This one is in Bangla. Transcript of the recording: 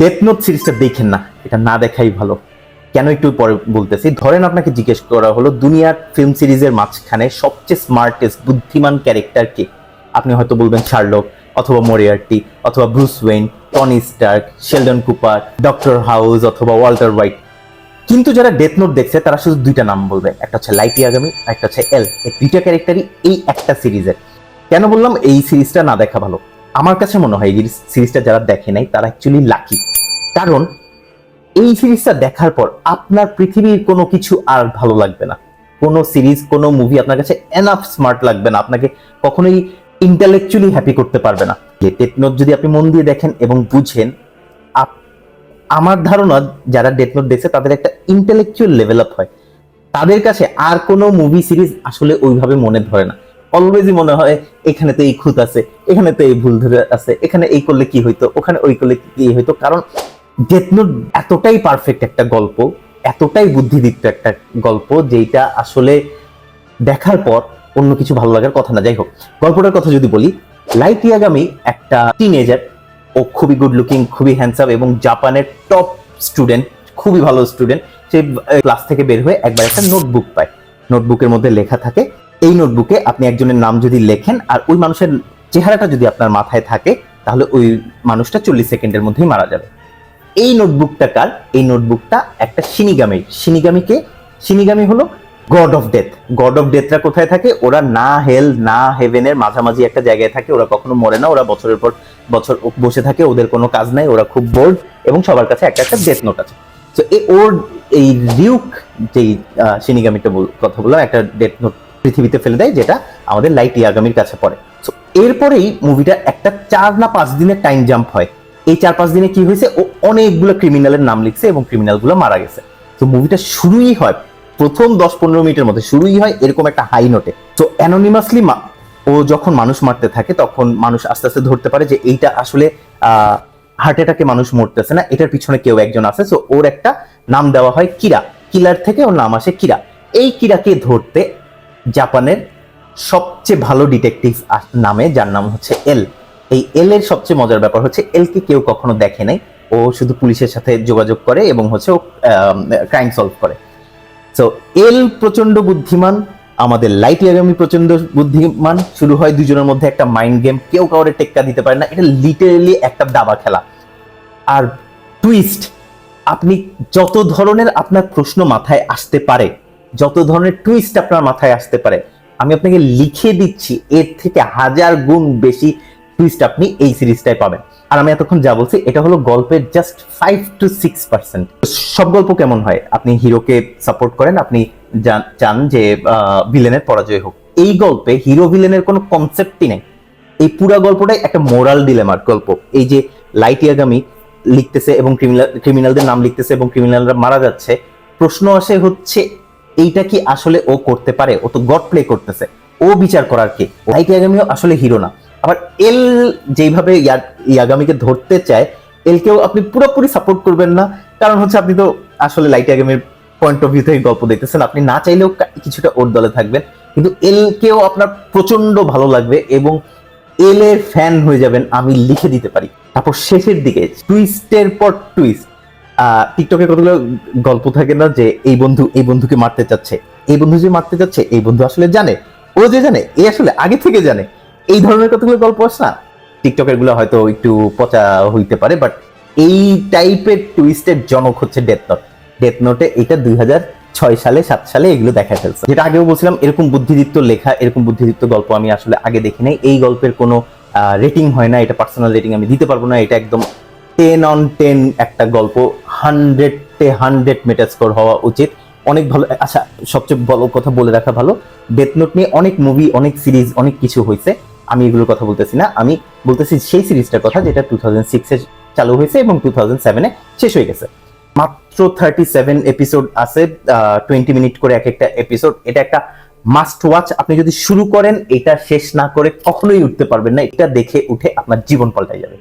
ডেথ নোট সিরিজটা দেখেন না, এটা না দেখাই ভালো। কেন একটু পরে বলতেছি? ধরেন আপনাকে জিজ্ঞেস করা হলো, দুনিয়ার ফিল্ম সিরিজের মাঝখানে সবচেয়ে স্মার্টেস্ট বুদ্ধিমান ক্যারেক্টার কে? আপনি হয়তো বলবেন শার্লক অথবা মরিয়ার্টি অথবা Bruce Wayne Tony Stark Sheldon Cooper doctor House অথবা ওয়াল্টার হোয়াইট কিন্তু যারা ডেথ নোট দেখছে, তারা শুধু দুইটা নাম বলবে, একটা হচ্ছে লাইটি আগামী একটা হচ্ছে এল এই দুইটা ক্যারেক্টারই এই একটা সিরিজের কেন বললাম এই সিরিজটা না দেখা ভালো? আমার কাছে মনে হয় এই সিরিজটা যারা দেখে নাই, তারা অ্যাকচুয়ালি লাকি কারণ এই সিরিজটা দেখার পর আপনার পৃথিবীর কোনো কিছু আর ভালো লাগবে না। কোনো সিরিজ, কোনো মুভি আপনার কাছে এনাফ স্মার্ট লাগবে না। আপনাকে কখনোই ইন্টালেকচুয়ালি হ্যাপি করতে পারবে না। ডেথ নোট যদি আপনি মন দিয়ে দেখেন এবং বুঝেন আমার ধারণা যারা ডেথ নোট দেখছে, তাদের একটা ইন্টেলেকচুয়াল লেভেল আপ হয়। তাদের কাছে আর কোনো মুভি সিরিজ আসলে ওইভাবে মনে ধরে না। অলওয়েজই মনে হয় এখানে তো এই খুঁত আছে এখানে তো এই ভুল ধরে আছে, এখানে এই করলে কি হইতো, ওখানে ওই করলে কি হইতো? কারণ ডেথ এতটাই পারফেক্ট একটা গল্প, এতটাই বুদ্ধিদীপ্ত একটা গল্প যেটা আসলে দেখার পর অন্য কিছু ভালো লাগার কথা না। যাই হোক, গল্পটার কথা যদি বলি লাইট ইয়াগামি একটা টিনেজার ও খুবই গুড লুকিং খুবই হ্যান্ডসাম এবং জাপানের টপ স্টুডেন্ট খুবই ভালো স্টুডেন্ট সে ক্লাস থেকে বের হয়ে একবার একটা নোটবুক পায়। নোটবুকের মধ্যে লেখা থাকে এই নোটবুকে আপনি একজনের নাম যদি লেখেন আর ওই মানুষের চেহারাটা যদি আপনার মাথায় থাকে, তাহলে ওই মানুষটা চল্লিশ সেকেন্ডের মধ্যেই মারা যাবে। এই নোটবুকটা কার? এই নোটবুকটা একটা সিনিগামির সিনিগামিকে সিনিগামি হলো god of death god of ডেথরা কোথায় থাকে? ওরা না হেল না হেভেনের মাঝামাঝি একটা জায়গায় থাকে। ওরা কখনো মরে না। ওরা বছরের পর বছর বসে থাকে। ওদের কোনো কাজ নাই। ওরা খুব বোর্ড এবং সবার কাছে একটা একটা ডেথ নোট আছে। তো এই ওর এই রিউক যেই সিনিগামিটা কথা বললাম, একটা ডেথ নোট পৃথিবীতে ফেলে দেয়, যেটা আমাদের লাইট ইয়াগামির কাছে পড়ে। তো এরপরেই মুভিটা একটা চার না পাঁচ দিনের টাইম জাম্প হয়। এই চার পাঁচ দিনে কি হয়েছে? ও অনেকগুলো ক্রিমিনালের নাম লিখছে এবং ক্রিমিনালগুলো মারা গেছে। তো মুভিটা শুরুই হয়, প্রথম দশ পনেরো মিনিটের মধ্যে শুরুই হয় এরকম একটা হাই নোটে তো অ্যানোনিমাসলি ও যখন মানুষ মারতে থাকে, তখন মানুষ আস্তে আস্তে ধরতে পারে যে এইটা আসলে হার্ট অ্যাটাকে মানুষ মরতেছে না, এটার পিছনে কেউ একজন আছে। সো ওর একটা নাম দেওয়া হয় কিরা। কিলার থেকে ওর নাম আসে কিরা। এই কিরাকে ধরতে জাপানের সবচেয়ে ভালো ডিটেকটিভ নামে, যার নাম হচ্ছে এল। এই এল এর সবচেয়ে মজার ব্যাপার হচ্ছে এল কে কেউ কখনো দেখে নাই। ও শুধু পুলিশের সাথে যোগাযোগ করে এবং হচ্ছে ও ক্রাইম সলভ করে। তো এল প্রচণ্ড বুদ্ধিমান, আমাদের লাইট ইয়াগামি প্রচণ্ড বুদ্ধিমান। শুরু হয় দুজনের মধ্যে একটা মাইন্ড গেম কেউ কাউরে টেক্কা দিতে পারে না। এটা লিটারেলি একটা দাবা খেলা। আর টুইস্ট আপনি যত ধরনের আপনার প্রশ্ন মাথায় আসতে পারে যত ধরনের টুইস্ট আপনার মাথায় আসতে পারে, আমি আপনাকে লিখে দিচ্ছি, এর থেকে হাজার গুণ বেশি টুইস্ট আপনি এই সিরিজটায় পাবেন। আর আমি এতক্ষণ যা বলছি, এটা হলো গল্পের just five two six percent সব গল্প কেমন হয়? আপনি হিরোকে সাপোর্ট করেন, আপনি চান যে ভিলেনের পরাজয় হোক। এই গল্পে হিরো ভিলেনের কোনো কনসেপ্টই নেই। এই পুরো গল্পটাই একটা মোরাল ডিলেমার গল্প। এই যে লাইট ইয়াগামি লিখতেছে এবং ক্রিমিনাল ক্রিমিনালদের নাম লিখতেছে এবং ক্রিমিনালরা মারা যাচ্ছে, প্রশ্ন আসে হচ্ছে এইটা কি আসলে ও করতে পারে? ও তো গড প্লে করতেছে। ও বিচার করার কে? লাইট ইয়াগামিও আসলে হিরো না। আবার এল যেইভাবে ইয়া- ইয়াগামিকে ধরতে চায়, এলকেও আপনি পুরোপুরি সাপোর্ট করবেন না। কারণ হচ্ছে আপনি তো আসলে লাইট ইয়াগামির পয়েন্ট অফ ভিউ থেকে গল্প দেখতেছেন। আপনি না চাইলেও কিছুটা ওর দলে থাকবেন। কিন্তু এলকেও আপনার প্রচণ্ড ভালো লাগবে এবং এল এর ফ্যান হয়ে যাবেন আমি লিখে দিতে পারি। তারপর শেষের দিকে টুইস্টের পর টুইস্ট টিকটকে কতগুলো গল্প থাকে না যে এই বন্ধু এই বন্ধুকে মারতে চাচ্ছে? এই বন্ধু যে মারতে চাচ্ছে, এই বন্ধু আসলে জানে। ও যে জানে, এ আসলে আগে থেকে জানে। এই ধরনের কতগুলো গল্প আছে না? টিকটকেরগুলো হয়তো একটু পচা হইতে পারে বাট এই টাইপের টুইস্টের জনক হচ্ছে ডেথ নোট ডেথ নোটে এটা দুই হাজার ছয় সালে, সাত সালে এগুলো দেখা ফেলছে। যেটা আগেও বলছিলাম, এরকম বুদ্ধিদীপ্ত লেখা, এরকম বুদ্ধিদীপ্ত গল্প আমি আসলে আগে দেখি নাই এই গল্পের কোনো রেটিং হয় না, এটা পার্সোনাল রেটিং আমি দিতে পারব না, এটা একদম টেন অন টেন একটা গল্প হান্ড্রেড টে হান্ড্রেড মেটা স্কোর হওয়া উচিত। অনেক ভালো আচ্ছা সবচেয়ে ভালো কথা বলে রাখা ভালো ডেথ নোট নিয়ে অনেক মুভি অনেক সিরিজ অনেক কিছু হয়েছে। আমি এগুলোর কথা বলতেছি না। আমি বলতেছি সেই সিরিজটার কথা যেটা টু থাউজেন্ড সিক্সে চালু হয়েছে এবং টু থাউজেন্ড সেভেনে শেষ হয়ে গেছে। মাত্র থার্টি সেভেন এপিসোড আছে টোয়েন্টি মিনিট করে এক একটা এপিসোড এটা একটা মাস্ট ওয়াচ আপনি যদি শুরু করেন, এটা শেষ না করে কখনোই উঠতে পারবেন না। এটা দেখে উঠে আপনার জীবন পাল্টাই যাবে।